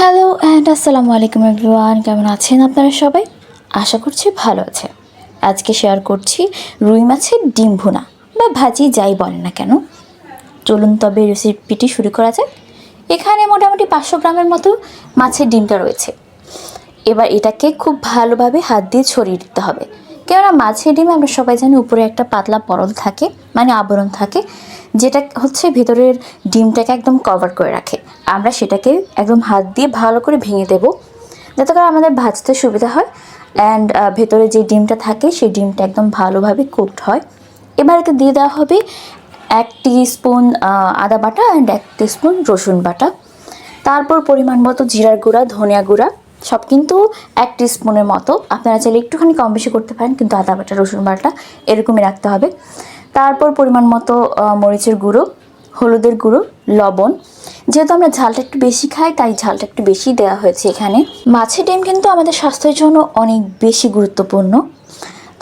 Hello and আসসালামু আলাইকুম everyone কেমন আছেন আপনারা সবাই? আশা করছি ভালো আছে আজকে শেয়ার করছি রুই মাছের ডিম ভুনা, বা ভাজি যাই বলেন না কেন। চলুন তবে রেসিপিটি শুরু করা যাক। এখানে মোটামুটি পাঁচশো গ্রামের মতো মাছের ডিমটা রয়েছে। এবার এটাকে খুব ভালোভাবে হাত দিয়ে ছড়িয়ে দিতে হবে। কেননা মাছের ডিম আমরা সবাই জানি উপরে একটা পাতলা পরল থাকে মানে আবরণ থাকে, যেটা হচ্ছে ভেতরের ডিমটাকে একদম কভার করে রাখে। আমরা সেটাকে একদম হাত দিয়ে ভালো করে ভেঙে দেব, যাতে করে আমাদের ভাজতে সুবিধা হয়। অ্যান্ড ভেতরে যে ডিমটা থাকে, সেই ডিমটা একদম ভালোভাবে কুকড হয়। এবার এতে দিয়ে দেওয়া হবে এক স্পুন আদা বাটা অ্যান্ড এক স্পুন রসুন বাটা। তারপর পরিমাণ মতো জিরার গুঁড়া, ধনিয়া গুঁড়া। সব কিন্তু এক স্পুনের মতো। আপনারা চাইলে একটুখানি কম বেশি করতে পারেন, কিন্তু আদা বাটা, রসুন বাটা এরকমই রাখতে হবে। তারপর পরিমাণ মতো মরিচের গুঁড়ো, হলুদের গুঁড়ো, লবণ। যেহেতু আমরা ঝালটা একটু বেশি খাই, তাই ঝালটা একটু বেশি দেওয়া হয়েছে এখানে। মাছের ডিম কিন্তু আমাদের স্বাস্থ্যের জন্য অনেক বেশি গুরুত্বপূর্ণ।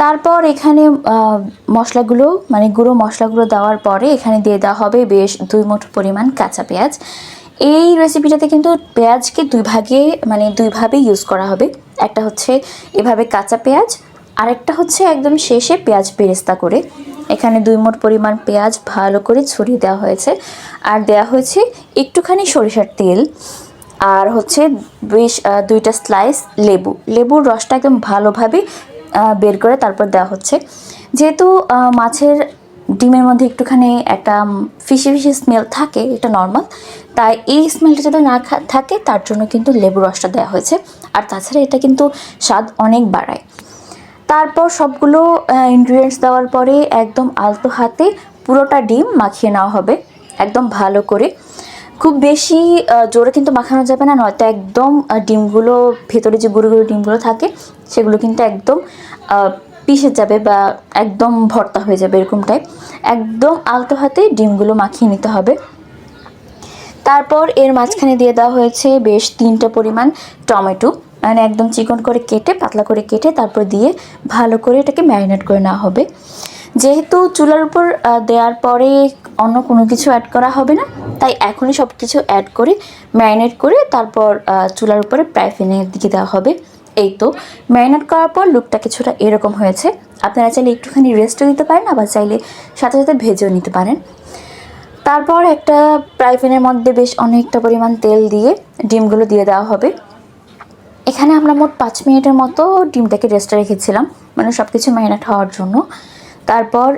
তারপর এখানে মশলাগুলো মানে গুঁড়ো মশলাগুলো দেওয়ার পরে এখানে দিয়ে দেওয়া হবে বেশ দুই মুঠো পরিমাণ কাঁচা পেঁয়াজ। এই রেসিপিটাতে কিন্তু পেঁয়াজকে দুই ভাগে মানে দুইভাবে ইউজ করা হবে। একটা হচ্ছে এভাবে কাঁচা পেঁয়াজ, আরেকটা হচ্ছে একদম শেষে পেঁয়াজ বেরেস্তা করে। এখানে দুই মোট পরিমাণ পেঁয়াজ ভালো করে ছড়িয়ে দেওয়া হয়েছে। আর দেওয়া হয়েছে একটুখানি সরিষার তেল। আর হচ্ছে বেশ দুইটা স্লাইস লেবু। লেবুর রসটা একদম ভালোভাবে বের করে তারপর দেওয়া হচ্ছে। যেহেতু মাছের ডিমের মধ্যে একটুখানি একটা ফিশি ফিশি স্মেল থাকে, এটা নর্মাল তাই এই স্মেলটা যাতে না থাকে, তার জন্য কিন্তু লেবু রসটা দেওয়া হয়েছে। আর তাছাড়া এটা কিন্তু স্বাদ অনেক বাড়ায়। তারপর সবগুলো ইনগ্রিডিয়েন্টস দেওয়ার পরে একদম আলতো হাতে পুরোটা ডিম মাখিয়ে নেওয়া হবে, একদম ভালো করে। খুব বেশি জোরে কিন্তু মাখানো যাবে না, নয়তো একদম ডিমগুলো, ভেতরে যে গুঁড়ো গুঁড়ো ডিমগুলো থাকে, সেগুলো কিন্তু একদম পিষে যাবে বা একদম ভর্তা হয়ে যাবে এরকম টাইপ একদম আলতো হাতে ডিমগুলো মাখিয়ে নিতে হবে। তারপর এর মাঝখানে দিয়ে দেওয়া হয়েছে বেশ তিনটা পরিমাণ টমেটো। মানে একদম চিকন করে কেটে, পাতলা করে কেটে তারপর দিয়ে ভালো করে এটাকে ম্যারিনেট করে নেওয়া হবে। যেহেতু চুলার উপর দেওয়ার পরে অন্য কোনো কিছু অ্যাড করা হবে না, তাই এখনই সব কিছু অ্যাড করে, ম্যারিনেট করে তারপর চুলার উপরে প্রায় প্যারাফিনের দিকে দেওয়া হবে। এই তো, ম্যারিনেট করার পর লুকটা কিছুটা এরকম হয়েছে। আপনারা চাইলে একটুখানি রেস্টও দিতে পারেন, আবার চাইলে সাথে সাথে ভেজেও নিতে পারেন। তারপর একটা ফ্রাই প্যানের মধ্যে বেশ অনেকটা পরিমাণ তেল দিয়ে ডিমগুলো দিয়ে দেওয়া হবে। এখানে আমরা মোট পাঁচ মিনিটের মতো ডিমটাকে রেস্টে রেখেছিলাম মানে সব কিছু ম্যারিনেট হওয়ার জন্য। তারপর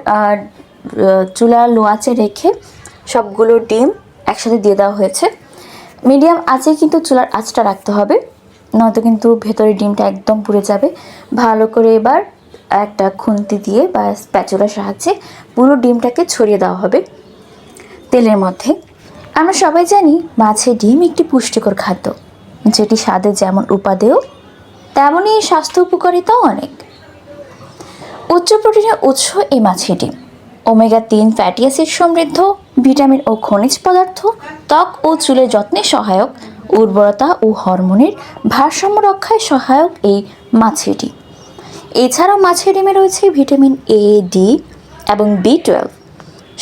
চুলা লো আঁচে রেখে সবগুলো ডিম একসাথে দিয়ে দেওয়া হয়েছে। মিডিয়াম আঁচে কিন্তু চুলার আঁচটা রাখতে হবে, নয়তো কিন্তু ভেতরে ডিমটা একদম পুড়ে যাবে। ভালো করে এবার একটা খুন্তি দিয়ে বা স্প্যাচুলার সাহায্যে পুরো ডিমটাকে ছড়িয়ে দেওয়া হবে। তেলের মধ্যে। আমরা সবাই জানি মাছের ডিম একটি পুষ্টিকর খাদ্য, যেটি স্বাদে যেমন উপাদেয় তেমনই স্বাস্থ্য উপকারিতাও অনেক। উচ্চ প্রোটিনের উৎস এই মাছের ডিম। ওমেগা তিন ফ্যাটি অ্যাসিড সমৃদ্ধ, ভিটামিন ও খনিজ পদার্থ, ত্বক ও চুলের যত্নে সহায়ক, উর্বরতা ও হরমোনের ভারসাম্য রক্ষায় সহায়ক এই মাছের ডিম। এছাড়াও মাছের ডিমে রয়েছে ভিটামিন এ ডি এবং বি টুয়েলভ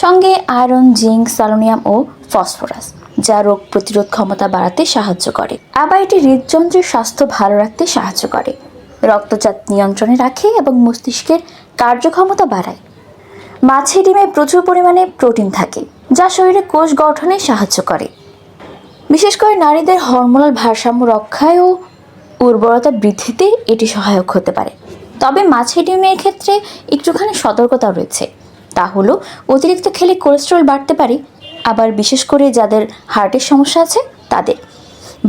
সঙ্গে আয়রন, জিঙ্ক স্যালোনিয়াম ও ফসফরাস, যা রোগ প্রতিরোধ ক্ষমতা বাড়াতে সাহায্য করে। আবার এটি হৃদযন্ত্রের স্বাস্থ্য ভালো রাখতে সাহায্য করে। রক্তচাপ নিয়ন্ত্রণে রাখে এবং মস্তিষ্কের কার্যক্ষমতা বাড়ায়। মাছের ডিমে প্রচুর পরিমাণে প্রোটিন থাকে, যা শরীরে কোষ গঠনে সাহায্য করে। বিশেষ করে নারীদের হরমোনাল ভারসাম্য রক্ষায় ও উর্বরতা বৃদ্ধিতে এটি সহায়ক হতে পারে। তবে মাছের ডিমের ক্ষেত্রে একটুখানি সতর্কতা রয়েছে। তা হলো, অতিরিক্ত খেলে কোলেস্ট্রল বাড়তে পারে, আবার বিশেষ করে যাদের হার্টের সমস্যা আছে, তাদের।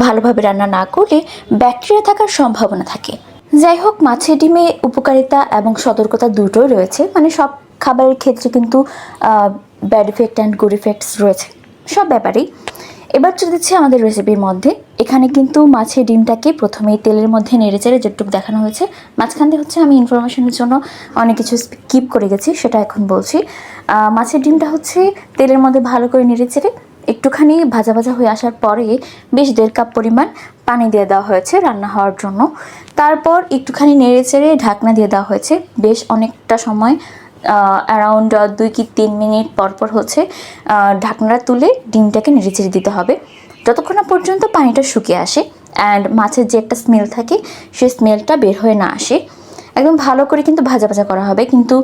ভালোভাবে রান্না না করলে ব্যাকটেরিয়া থাকার সম্ভাবনা থাকে। যাই হোক মাছের ডিমে উপকারিতা এবং সতর্কতা দুটোই রয়েছে। মানে সব খাবারের ক্ষেত্রে কিন্তু bad effect and good effects রয়েছে। সব ব্যাপারেই। এবার চলে যাচ্ছে আমাদের রেসিপির মধ্যে। এখানে কিন্তু মাছের ডিমটাকে প্রথমেই তেলের মধ্যে নেড়ে চেড়ে যেটুকু দেখানো হয়েছে, মাঝখান দিয়ে হচ্ছে আমি ইনফরমেশনের জন্য অনেক কিছু স্কিপ করে গেছি, সেটা এখন বলছি। মাছের ডিমটা হচ্ছে তেলের মধ্যে ভালো করে নেড়ে চেড়ে একটুখানি ভাজা ভাজা হয়ে আসার পরে বেশ দেড় কাপ পরিমাণ পানি দিয়ে দেওয়া হয়েছে রান্না হওয়ার জন্য। তারপর একটুখানি নেড়ে চেড়ে ঢাকনা দিয়ে দেওয়া হয়েছে। বেশ অনেকটা সময় অ্যারাউন্ড দুই কি তিন মিনিট পর পর হচ্ছে ঢাকনাটা তুলে ডিমটাকে নেড়ে চেড়ে দিতে হবে। যতক্ষণ না পর্যন্ত পানিটা শুকিয়ে আসে অ্যান্ড মাছের যে একটা স্মেল থাকে, সেই স্মেলটা বের হয়ে না আসে। একদম ভালো করে কিন্তু ভাজা ভাজা করা হবে। কিন্তু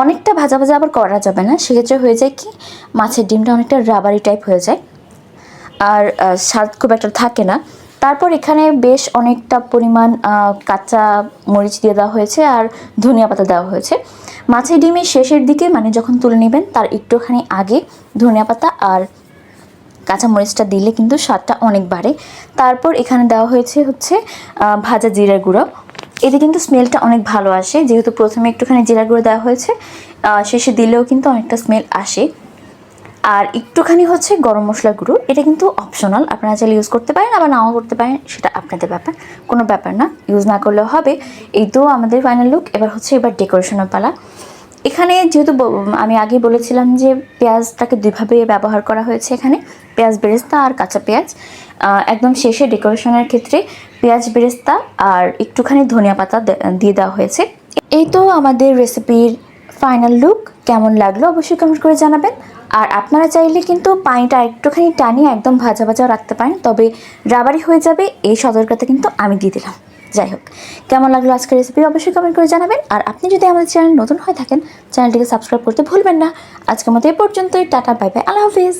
অনেকটা ভাজা ভাজা আবার করা যাবে না। সেক্ষেত্রে হয়ে যায় কি, মাছের ডিমটা অনেকটা রাবারি টাইপ হয়ে যায়। আর স্বাদ খুব একটা থাকে না। তারপর এখানে বেশ অনেকটা পরিমাণ কাঁচা মরিচ দিয়ে দেওয়া হয়েছে আর ধনিয়া পাতা দেওয়া হয়েছে। মাছের ডিমের শেষের দিকে মানে যখন তুলে নেবেন, তার একটুখানি আগে ধনিয়া পাতা আর কাঁচা মরিচটা দিলে কিন্তু স্বাদটা অনেক বাড়ে। তারপর এখানে দেওয়া হয়েছে হচ্ছে ভাজা জিরার গুঁড়ো। এতে কিন্তু স্মেলটা অনেক ভালো আসে। যেহেতু প্রথমে একটুখানি জিরা গুঁড়ো দেওয়া হয়েছে শেষে দিলেও কিন্তু অনেকটা স্মেল আসে। আর একটুখানি হচ্ছে গরম মশলা গুঁড়ো। এটা কিন্তু অপশনাল আপনারা চাইলে ইউজ করতে পারেন, আবার নাও করতে পারেন, সেটা আপনাদের ব্যাপার, কোনো ব্যাপার না ইউজ না করলেও হবে। এই তো আমাদের ফাইনাল লুক এবার হচ্ছে এবার ডেকোরেশনের পালা। এখানে যেহেতু আমি আগে বলেছিলাম যে পেঁয়াজটাকে দুইভাবে ব্যবহার করা হয়েছে এখানে, পেঁয়াজ বেরেস্তা আর কাঁচা পেঁয়াজ। একদম শেষে ডেকোরেশনের ক্ষেত্রে পেঁয়াজ বেরেস্তা আর একটুখানি ধনিয়া পাতা দিয়ে দেওয়া হয়েছে। এই তো আমাদের রেসিপির ফাইনাল লুক কেমন লাগল অবশ্যই কমেন্ট করে জানাবেন। আর আপনারা চাইলে কিন্তু পানিটা একটুখানি টানিয়ে একদম ভাজা ভাজাও রাখতে পারেন, তবে রাবারি হয়ে যাবে এই সতর্কতা কিন্তু আমি দিয়ে দিলাম। যাই হোক, কেমন লাগল আজকের রেসিপি অবশ্যই কমেন্ট করে জানাবেন, আর আপনি যদি আমাদের চ্যানেল নতুন হয়ে থাকেন চ্যানেলটিকে সাবস্ক্রাইব করতে ভুলবেন না। আজকের মতো এই পর্যন্তই, টাটা বাই বাই আল্লাহ হাফিজ।